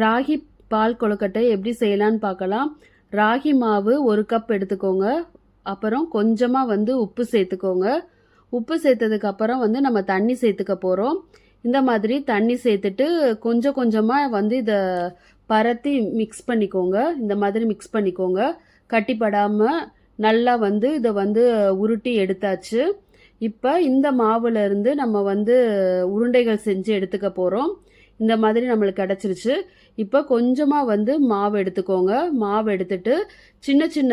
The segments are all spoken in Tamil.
ராகி பால் கொழுக்கட்டை எப்படி செய்யலான்னு பார்க்கலாம். ராகி மாவு ஒரு கப் எடுத்துக்கோங்க. அப்புறம் கொஞ்சமாக வந்து உப்பு சேர்த்துக்கோங்க. உப்பு சேர்த்ததுக்கப்புறம் வந்து நம்ம தண்ணி சேர்த்துக்க போகிறோம் இந்த மாதிரி தண்ணி சேர்த்துட்டு கொஞ்சம் கொஞ்சமாக வந்து இதை பரத்தி மிக்ஸ் பண்ணிக்கோங்க. இந்த மாதிரி மிக்ஸ் பண்ணிக்கோங்க. கட்டிப்படாமல் நல்லா வந்து இதை வந்து உருட்டி எடுத்தாச்சு. இப்போ இந்த மாவுலேருந்து நம்ம வந்து உருண்டைகள் செஞ்சு எடுத்துக்க போகிறோம் இந்த மாதிரி நம்மளுக்கு கிடச்சிருச்சு. இப்போ கொஞ்சமாக வந்து மாவு எடுத்துக்கோங்க. மாவு எடுத்துட்டு சின்ன சின்ன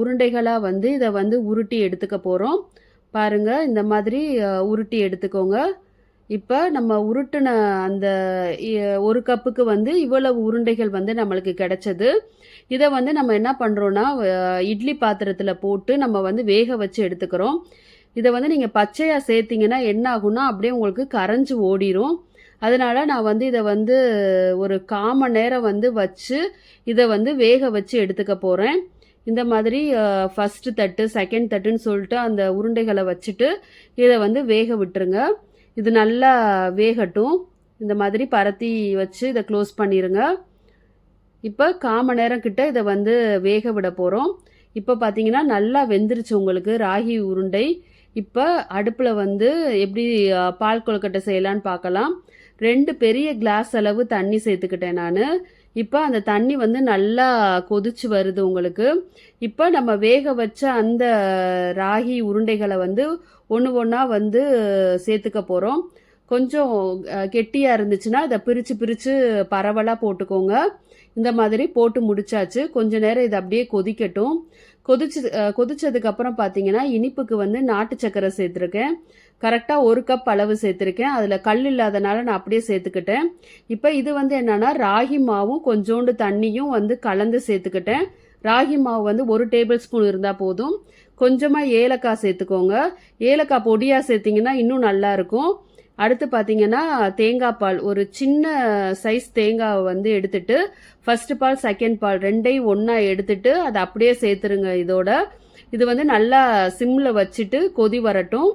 உருண்டைகளாக வந்து இதை வந்து உருட்டி எடுத்துக்க போகிறோம் பாருங்க இந்த மாதிரி உருட்டி எடுத்துக்கோங்க. இப்போ நம்ம உருட்டின அந்த ஒரு கப்புக்கு வந்து இவ்வளவு உருண்டைகள் வந்து நம்மளுக்கு கிடைச்சது. இதை வந்து நம்ம என்ன பண்ணுறோன்னா இட்லி பாத்திரத்தில் போட்டு நம்ம வந்து வேக வச்சு எடுத்துக்கிறோம். இதை வந்து நீங்கள் பச்சையாக சேர்த்திங்கன்னா என்ன ஆகும்னா அப்படியே உங்களுக்கு கரைஞ்சி ஓடிரும். அதனால் நான் வந்து இதை வந்து ஒரு காம நேரம் வந்து வச்சு இதை வந்து வேக வச்சு எடுத்துக்க போகிறேன் இந்த மாதிரி ஃபஸ்ட்டு தட்டு செகண்ட் தட்டுன்னு சொல்லிட்டு அந்த உருண்டைகளை வச்சுட்டு இதை வந்து வேக விட்டுருங்க. இது நல்லா வேகட்டும். இந்த மாதிரி பரத்தி வச்சு இதை க்ளோஸ் பண்ணிடுங்க இப்போ காம நேரம் கிட்ட இதை வந்து வேக விட போகிறோம் இப்போ பார்த்தீங்கன்னா நல்லா வெந்துருச்சு உங்களுக்கு ராகி உருண்டை. இப்போ அடுப்பில் வந்து எப்படி பால் கொழுக்கட்டை செய்யலான்னு பார்க்கலாம் ரெண்டு பெரிய கிளாஸ் அளவு தண்ணி சேர்த்துக்கிட்டேன் நான். இப்போ அந்த தண்ணி வந்து நல்லா கொதிச்சு வருது உங்களுக்கு. இப்போ நம்ம வேக வச்ச அந்த ராகி உருண்டைகளை வந்து ஒன்று ஒன்றா வந்து சேர்த்துக்க போகிறோம் கொஞ்சம் கெட்டியாக இருந்துச்சுன்னா அதை பிரித்து பிரித்து பரவலாக போட்டுக்கோங்க. இந்த மாதிரி போட்டு முடிச்சாச்சு. கொஞ்ச நேரம் இது அப்படியே கொதிக்கட்டும். கொதிச்சு கொதிச்சதுக்கப்புறம் பார்த்தீங்கன்னா இனிப்புக்கு வந்து நாட்டு சக்கரை சேர்த்துருக்கேன். கரெக்டாக ஒரு கப் அளவு சேர்த்துருக்கேன். அதில் கல் இல்லாதனால நான் அப்படியே சேர்த்துக்கிட்டேன். இப்போ இது வந்து என்னன்னா ராகி மாவும் கொஞ்சோண்டு தண்ணியும் வந்து கலந்து சேர்த்துக்கிட்டேன். ராகி மாவு வந்து ஒரு டேபிள் ஸ்பூன் இருந்தால் போதும். கொஞ்சமாக ஏலக்காய் சேர்த்துக்கோங்க. ஏலக்காய் பொடியாக சேர்த்திங்கன்னா இன்னும் நல்லாயிருக்கும் அடுத்து பார்த்தீங்கன்னா தேங்காய் பால். ஒரு சின்ன சைஸ் தேங்காவை வந்து எடுத்துட்டு ஃபர்ஸ்ட் பால் செகண்ட் பால் ரெண்டையும் ஒன்றா எடுத்துட்டு அதை அப்படியே சேர்த்துருங்க இதோட. இது வந்து நல்லா சிம்மில் வச்சுட்டு கொதி வரட்டும்.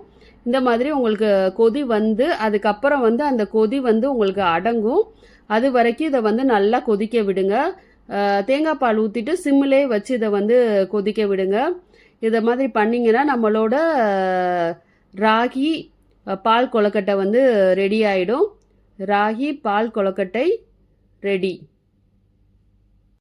இந்த மாதிரி உங்களுக்கு கொதி வந்து அதுக்கப்புறம் வந்து அந்த கொதி வந்து உங்களுக்கு அடங்கும். அது வரைக்கும் இதை வந்து நல்லா கொதிக்க விடுங்க. தேங்காய் பால் ஊற்றிட்டு சிம்மிலே வச்சு இதை வந்து கொதிக்க விடுங்க. இதை மாதிரி பண்ணிங்கன்னா நம்மளோட ராகி பால் கொழுக்கட்டை வந்து ரெடி ஆகிடும் ராகி பால் கொழுக்கட்டை ரெடி